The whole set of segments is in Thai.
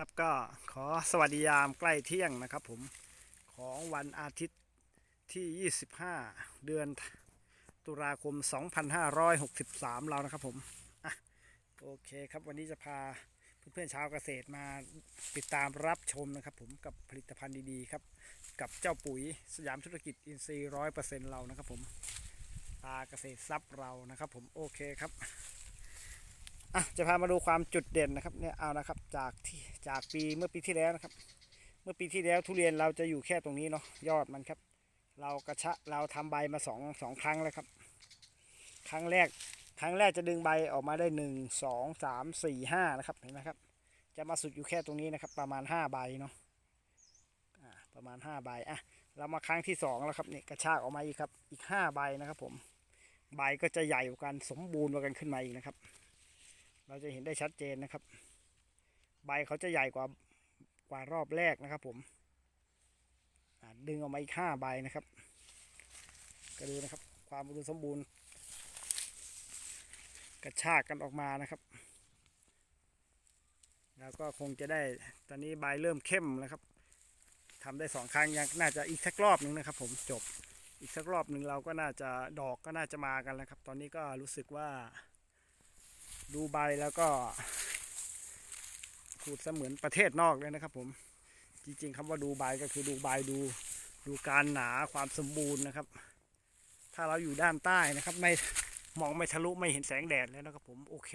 ครับก็ขอสวัสดียามใกล้เที่ยงนะครับผมของวันอาทิตย์ที่ 25 เดือนตุลาคม 2563 เรานะครับผมอะโอเคครับวันนี้จะพาเพื่อนๆชาวเกษตรมาติดตามรับชมนะครับผมกับผลิตภัณฑ์ดีๆครับ กับเจ้าปุ๋ยสยามธุรกิจอินทรีย์ร้อยเปอร์เซ็นต์เรานะครับผมตาเกษตรทรัพย์เรานะครับผมโอเคครับ อะจะพามาดูความจุดเด่นนะครับเนี่ยเอานะครับจากที่จากปีเมื่อปีที่แล้วนะครับ เมื่อปีที่แล้วทุเรียนเราจะอยู่แค่ตรงนี้เนาะยอดมันครับ เรากระชะเราทำใบมาสองสองครั้งแล้วครับ ครั้งแรกครั้งแรกจะดึงใบออกมาได้หนึ่งสองสามสี่ห้านะครับเห็นไหมครับ จะมาสุดอยู่แค่ตรงนี้นะครับ ประมาณห้าใบเนาะอ่าประมาณห้าใบอะเรามาครั้งที่สองแล้วครับเนี่ยกระชากออกมาอีกครับอีกห้าใบนะครับ ผมใบก็จะใหญ่กว่ากันสมบูรณ์กว่ากันขึ้นมาอีกนะครับ เราจะเห็นได้ชัดเจนนะครับ ใบเขาจะใหญ่กว่ากว่ารอบแรกนะครับผมดึงออกมาอีกห้าใบนะครับ ก็ดูนะครับ ความอุดมสมบูรณ์ กระชากกันออกมานะครับ แล้วก็คงจะได้ตอนนี้ใบเริ่มเข้มแล้วครับทำได้สองครั้งยังน่าจะอีกสักรอบหนึ่งนะครับ ผมจบอีกสักรอบหนึ่งเราก็น่าจะดอกก็น่าจะมากันแล้วครับ ตอนนี้ก็รู้สึกว่า ดูใบแล้วก็พูดเสมือนประเทศนอกเลยนะครับผม จริงๆคำว่าดูใบก็คือดูใบดูดูการหนาความสมบูรณ์นะครับ ถ้าเราอยู่ด้านใต้นะครับ ไม่มองไม่ทะลุไม่เห็นแสงแดดแล้วนะครับผมโอเค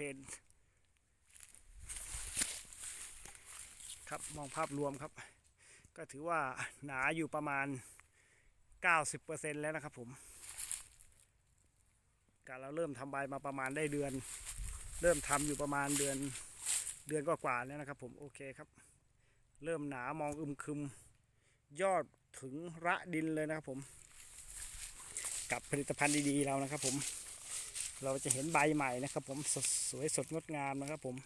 ครับมองภาพรวมครับ ก็ถือว่าหนาอยู่ประมาณ 90%แล้วนะครับผมการเราเริ่มทำใบมาประมาณได้เดือน เริ่มทำอยู่ประมาณเดือนเดือนกว่าๆแล้วนะครับ ผมโอเคครับ เริ่มหนามองอึมครึม ยอดถึงระดินเลยนะครับผม กับผลิตภัณฑ์ดีๆเรานะครับ ผม เราจะเห็นใบใหม่นะครับ ผมสดสวยสดงดงามนะครับ ผม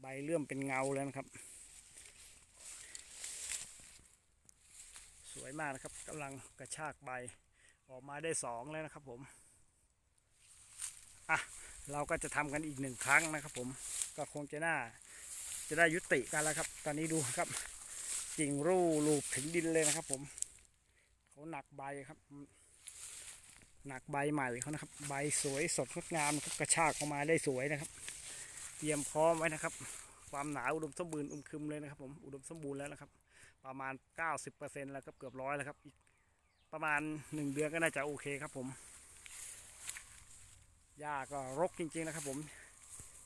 ใบเริ่มเป็นเงาแล้วนะครับ สวยมากนะครับกำลังกระชากใบออกมาได้สองแล้วนะครับ ผมอะ เราก็จะทำกันอีกหนึ่งครั้งนะครับ ผมก็คงจะน่าจะได้ยุติกันแล้วครับ ตอนนี้ดูครับกิ่งรูลูบถึงดินเลยนะครับ ผมเขาหนักใบครับ หนักใบใหม่เขานะครับ ใบสวยสดงดงามกระชากออกมาได้สวยนะครับ เตรียมพร้อมไว้นะครับ ความหนาอุดมสมบูรณ์อุ้มคึมเลยนะครับ ผมอุดมสมบูรณ์แล้วนะครับ ประมาณ 90%แล้วครับเกือบร้อยแล้วครับอีกประมาณ 1 เดือนก็น่าจะโอเคครับผม หญ้าก็รกจริงๆนะครับผม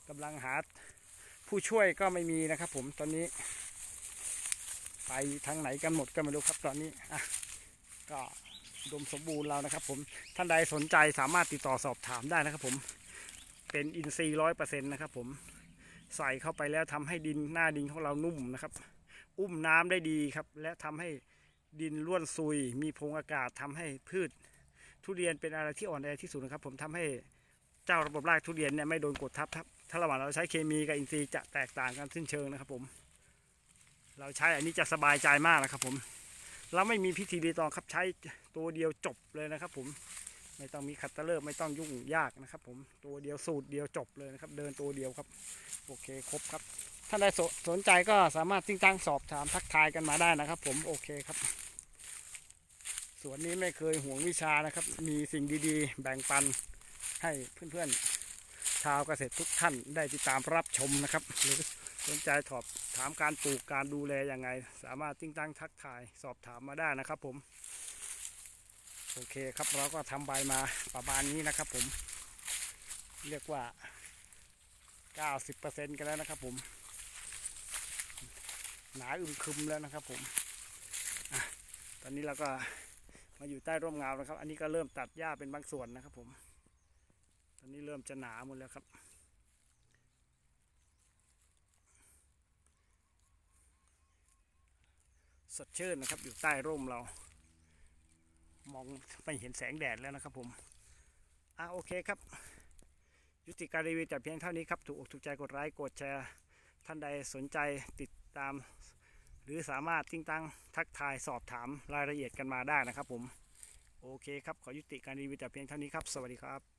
กำลังหาผู้ช่วยก็ไม่มีนะครับผมตอนนี้ ไปทางไหนกันหมดก็ไม่รู้ครับตอนนี้อะก็ดมสมบูรณ์แล้วนะครับ ผมท่านใดสนใจสามารถติดต่อสอบถามได้นะครับผมเป็นอินทรีย์ร้อยเปอร์เซ็นต์นะครับผมใส่เข้าไปแล้วทำให้ดินหน้าดินของเรานุ่มนะครับ อุ้มน้ำได้ดีครับ และทำให้ดินร่วนซุย มีพงอากาศทำให้พืช ทุเรียนเป็นอะไรที่อ่อนแอที่สุดนะครับ ผมทำให้ เจ้าระบบรากทุเรียนเนี่ยไม่โดนกดทับทับถ้าระหว่างเราใช้เคมีกับอินทรีย์จะแตกต่างกันสิ้นเชิงนะครับผม เราใช้อันนี้จะสบายใจมากนะครับผมเราไม่มีพิธีรีตองครับใช้ตัวเดียวจบเลยนะครับ ผม ไม่ต้องมีคัตเตอร์เลอร์ไม่ต้องยุ่งยากนะครับ ผมตัวเดียวสูตรเดียวจบเลยนะครับ เดินตัวเดียวครับ โอเคครบครับถ้าใดสสนใจก็สามารถติ้งตั้งสอบถามทักทายกันมาได้นะครับ ผมโอเคครับสวนนี้ไม่เคยห่วงวิชานะครับ มีสิ่งดีๆ แบ่งปัน ให้เพื่อนๆ ชาวเกษตรทุกท่านได้ติดตามรับชมนะครับ หรือสนใจถอบถามการปลูกการดูแลยังไง สามารถติ้งตั้งทักทายสอบถามมาได้นะครับผมโอเคครับเราก็ทำใบมาประมาณนี้นะครับผม เรียกว่า 90%กันแล้วนะครับผม หนาอึมครึมแล้วนะครับผมอตอนนี้เราก็มาอยู่ใต้ร่มเงานะครับ อันนี้ก็เริ่มตัดหญ้าเป็นบางส่วนนะครับผม ตอนนี้เริ่มจะหนาหมดแล้วครับ สดชื่นนะครับ อยู่ใต้ร่มเรา มองไม่เห็นแสงแดดแล้วนะครับผม อะโอเคครับ ยุติการรีวิวแต่เพียงเท่านี้ครับ ถูกอกถูกใจกดไลค์กดแชร์ ท่านใดสนใจติดตาม หรือสามารถติ้งตั้งทักทายสอบถามรายละเอียดกันมาได้นะครับผม โอเคครับ ขอยุติการรีวิวแต่เพียงเท่านี้ครับ สวัสดีครับ